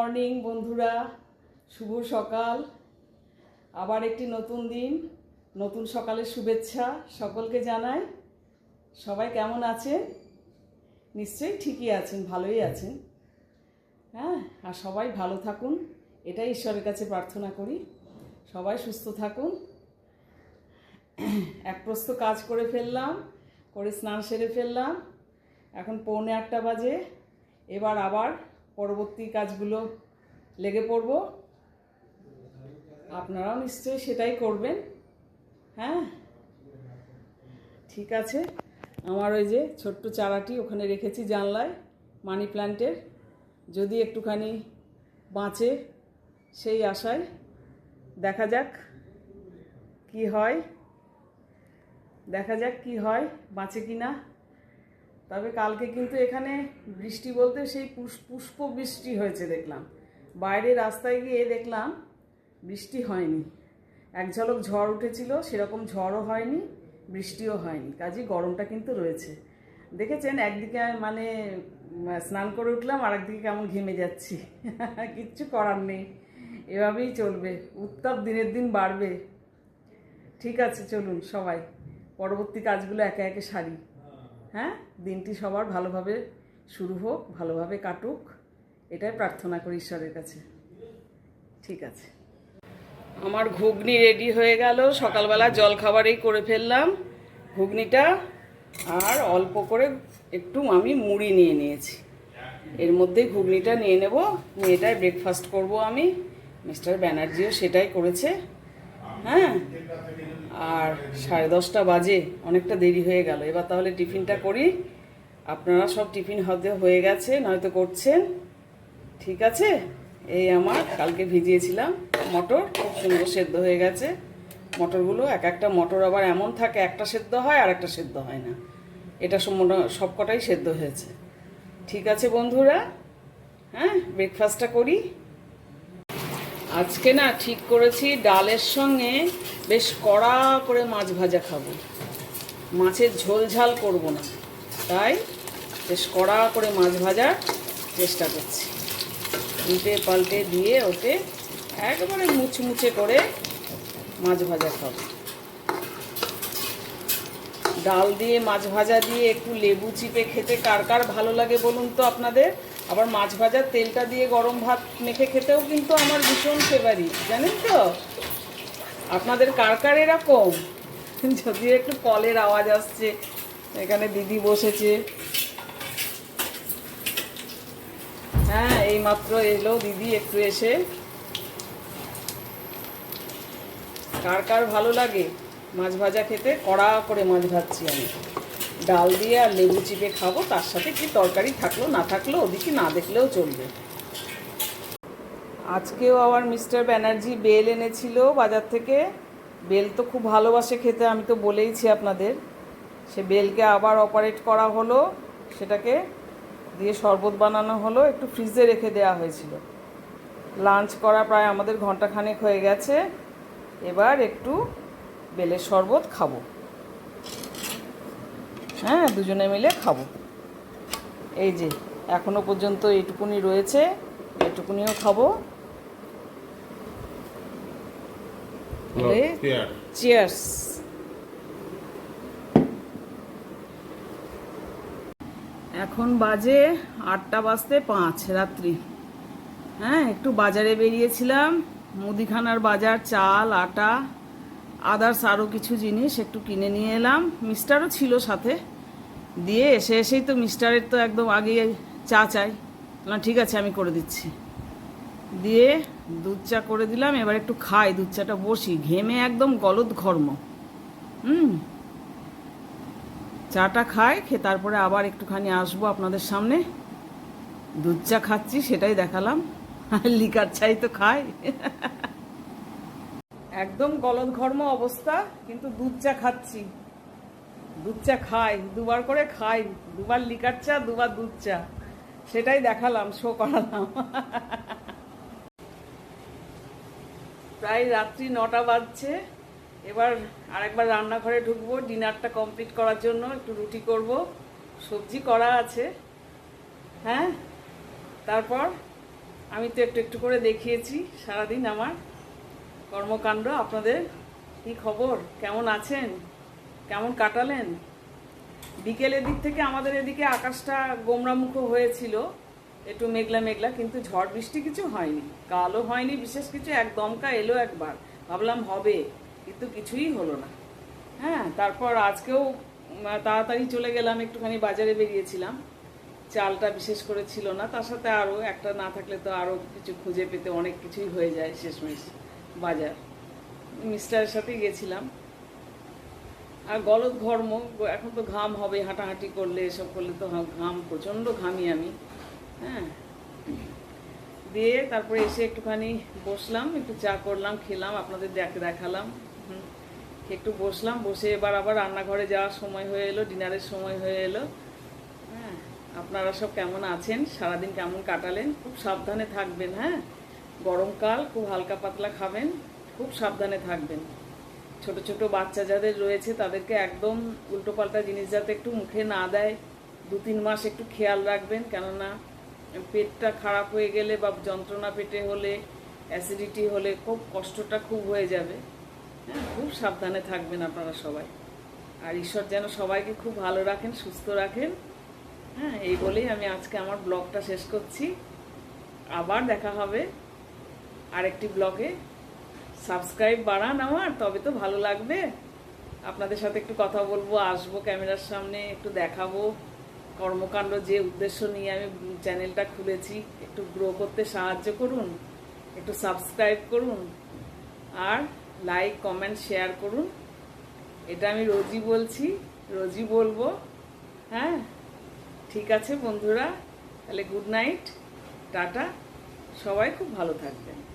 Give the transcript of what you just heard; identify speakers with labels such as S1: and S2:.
S1: Morning, বন্ধুরা। শুভ সকাল। আবার একটি নতুন দিন, নতুন সকালের শুভেচ্ছা সকলকে জানাই। সবাই কেমন আছেন? নিশ্চয়ই ঠিকই আছেন, ভালোই আছেন। হ্যাঁ আর সবাই ভালো থাকুন, এটাই ঈশ্বরের কাছে প্রার্থনা করি। সবাই সুস্থ থাকুন। এক প্রস্ত কাজ করে ফেললাম, করে স্নান সেরে ফেললাম। এখন পৌনে আটটা বাজে। এবার আবার পরবর্তী কাজগুলো লেগে পড়ব। আপনারাও নিশ্চয়ই সেটাই করবেন। হ্যাঁ? ঠিক আছে। আমার ওই যে ছোট্ট চারাটি ওখানে রেখেছি জানলায়, মানি প্ল্যান্টের। যদি একটুখানি বাঁচে সেই আশায় দেখা যাক কি হয়। দেখা যাক কি হয়, বাঁচে কি না তবে কালকে কিন্তু এখানে বৃষ্টি বলতে সেই পুষ- পুষ্প বৃষ্টি হয়েছে দেখলাম। বাইরে রাস্তায় গিয়ে দেখলাম বৃষ্টি হয়নি। এক ঝলক ঝড় উঠেছিল, সেরকম ঝড়ও হয়নি, বৃষ্টিও হয়নি। কাজে গরমটা কিন্তু রয়েছে। দেখেছেন? একদিকে মানে স্নান করে উঠলাম আর একদিকে কেমন ঘেমে যাচ্ছি। কিচ্ছু করার নেই। এভাবেই চলবে। উত্তাপ দিনের দিন বাড়বে। ঠিক আছে, চলুন সবাই। পরবর্তী কাজগুলো একে একে সারি। হ্যাঁ? দিনটি সবার ভালোভাবে শুরু হোক, ভালোভাবে কাটুক, এটাই প্রার্থনা করি ঈশ্বরের কাছে। ঠিক আছে। আমার ঘুগনি রেডি হয়ে গেল। সকালবেলা জল খাবারেই করে ফেললাম ঘুগনিটা, আর অল্প করে একটু আমি মুড়ি নিয়ে নিয়েছি। এর মধ্যে ঘুগনিটা নিয়ে নেব। নিয়ে এটাই ব্রেকফাস্ট করব আমি। মিস্টার ব্যানার্জিও সেটাই করেছে। হ্যাঁ? আর সাড়ে দশটা বাজে, অনেকটা দেরি হয়ে গেল। এবার তাহলে টিফিনটা করি। আপনারা সব টিফিন হতে হয়ে গেছে, নয়তো করছেন। ঠিক আছে? এই আমার, কালকে ভিজিয়েছিলাম মটর, খুব সুন্দর সেদ্ধ হয়ে গেছে। মটরগুলো, এক একটা মটর আবার এমন থাকে, একটা সেদ্ধ হয় আর একটা সেদ্ধ হয় না। এটা সব কটাই সেদ্ধ হয়েছে। ঠিক আছে বন্ধুরা? হ্যাঁ ব্রেকফাস্টটা করি। আজকে না ঠিক করেছি, ডালের সঙ্গে বেশ কড়া করে মাছ ভাজা খাব। মাছের ঝোল ঝাল করব না, তাই বেশ কড়া করে মাছ ভাজার চেষ্টা করছি। উল্টে পাল্টে দিয়ে ওকে একবারে মুচমুচে করে মাছ ভাজা খাব। ডাল দিয়ে, মাছ ভাজা দিয়ে একটু লেবু চিপে খেতে কার কার ভালো লাগে বলুন তো আপনাদের? আবার মাছ ভাজার তেলটা দিয়ে গরম ভাত মেখে খেতেও কিন্তু আমার ভীষণ ফেভারিট জানেন তো? আপনাদের কার কার এরকম? যদিও একটু কলের আওয়াজ আসছে, এখানে দিদি বসেছে। হ্যাঁ এই মাত্র এলো দিদি একটু এসে। কার কার ভালো লাগে মাছ ভাজা খেতে? কড়া করে মাছ ভাজছি আমি। ডাল দিয়ে আর লেবু চিপে খাব, তার সাথে কি তরকারি থাকল, না থাকল, ওদিকে না দেখলেও চলবে। আজকেও আবার মিস্টার ব্যানার্জি বেল এনেছিল বাজার থেকে। বেল তো খুব ভালোবাসে খেতে, আমি তো বলেইছি আপনাদের। সে বেলকে আবার অপারেট করা হলো, সেটাকে দিয়ে শরবত বানানো হলো, একটু ফ্রিজে রেখে দেওয়া হয়েছিল। লাঞ্চ করা প্রায় আমাদের ঘন্টাখানেক হয়ে গেছে, এবার একটু বেলের শরবত খাব। হ্যাঁ দুজনে মিলে খাব। এই যে এখনও পর্যন্ত এইটুকুনি রয়েছে এইটুকুনিও খাব। চিয়ার্স এখন বাজে আটটা বাজতে পাঁচ রাত্রি। হ্যাঁ একটু বাজারে বেরিয়েছিলাম মুদিখানার বাজার চাল আটা। আদার্স আরও কিছু জিনিস একটু কিনে নিয়ে এলাম। মিস্টারও ছিল সাথে। দিয়ে এসে এসেই তো মিস্টারের তো একদম আগে চা চাই। না ঠিক আছে, আমি করে দিচ্ছি। দিয়ে দুধ চা করে দিলাম। এবার একটু খাই, দুধ চাটা বসি। ঘেমে একদম গলদ ঘর্ম। হুম। চাটা খাই, খেয়ে তারপরে আবার একটুখানি আসব আপনাদের সামনে। দুধ চা খাচ্ছি, সেটাই দেখালাম। লিকার চাই তো খাই। একদম গলদ ঘর্ম অবস্থা, কিন্তু দুধ চা খাচ্ছি। দুধ চা খাই, দুবার করে খাই, দুবার লিকার চা, দুবার দুধ চা। সেটাই দেখালাম শো করালাম। প্রায় রাত্রি নটা বাজছে, এবার আরেকবার রান্নাঘরে ঢুকবো, ডিনারটা কমপ্লিট করার জন্য একটু রুটি করব, সবজি করা আছে। হ্যাঁ? তারপর আমি তো একটু একটু করে দেখিয়েছি, সারাদিন আমার। কর্মকাণ্ড, আপনাদের কি খবর? কেমন আছেন? কেমন কাটালেন? বিকেলের দিক থেকে আমাদের এদিকে আকাশটা গোমরামুখ হয়েছিল, একটু মেঘলা মেঘলা, কিন্তু ঝড় বৃষ্টি কিছু হয়নি, কালও হয়নি, বিশেষ কিছু, এক দমকা এলো একবার। ভাবলাম হবে, কিন্তু কিছুই হলো না। হ্যাঁ তারপর আজকেও তাড়াতাড়ি চলে গেলাম, একটুখানি বাজারে বেরিয়েছিলাম। চালটা বিশেষ করে ছিল না, তার সাথে আরও একটা না থাকলে তো আরও কিছু খুঁজে পেতে অনেক কিছুই হয়ে যায় শেষমেশ। বাজার। মিস্টারের সাথে গেছিলাম। আর গলদ ঘর্ম, এখন তো ঘাম হবে, হাঁটাহাঁটি করলে এসব করলে তো ঘাম প্রচণ্ড ঘামি আমি। হ্যাঁ। দিয়ে তারপরে এসে একটুখানি বসলাম, একটু চা করলাম, খেলাম, আপনাদের দেখ দেখালাম। একটু বসলাম, বসে এবার আবার রান্নাঘরে যাওয়ার সময় হয়ে এলো, ডিনারের সময় হয়ে এলো। হ্যাঁ আপনারা সব কেমন আছেন? সারাদিন কেমন কাটালেন? খুব সাবধানে থাকবেন হ্যাঁ? গরমকাল খুব হালকা পাতলা খাবেন, খুব সাবধানে থাকবেন। ছোট ছোট বাচ্চা যাদের রয়েছে, তাদেরকে একদম উল্টোপাল্টা জিনিস যাতে একটু মুখে না দেয়, দু, তিন মাস একটু খেয়াল রাখবেন। কেননা পেটটা খারাপ হয়ে গেলে বা যন্ত্রণা পেটে হলে অ্যাসিডিটি হলে খুব কষ্টটা খুব হয়ে যাবে। হ্যাঁ খুব সাবধানে থাকবেন আপনারা সবাই। আর ঈশ্বর যেন সবাইকে খুব ভালো রাখেন, সুস্থ রাখেন। হ্যাঁ এই বলেই আমি আজকে আমার ব্লগটা শেষ করছি। আবার দেখা হবে। আরেকটি ব্লগে সাবস্ক্রাইব বাড়ান আমার, তবে তো ভালো লাগবে। আপনাদের সাথে একটু কথা বলব, আসব ক্যামেরার সামনে, একটু দেখাবো। কর্মকাণ্ড যে উদ্দেশ্য নিয়ে আমি চ্যানেলটা খুলেছি, একটু গ্রো করতে সাহায্য করুন, একটু সাবস্ক্রাইব করুন, আর লাইক কমেন্ট শেয়ার করুন। এটা আমি রোজই বলছি, রোজই বলব। হ্যাঁ? ঠিক আছে বন্ধুরা, তাহলে গুড নাইট টাটা। সবাই খুব ভালো থাকবেন।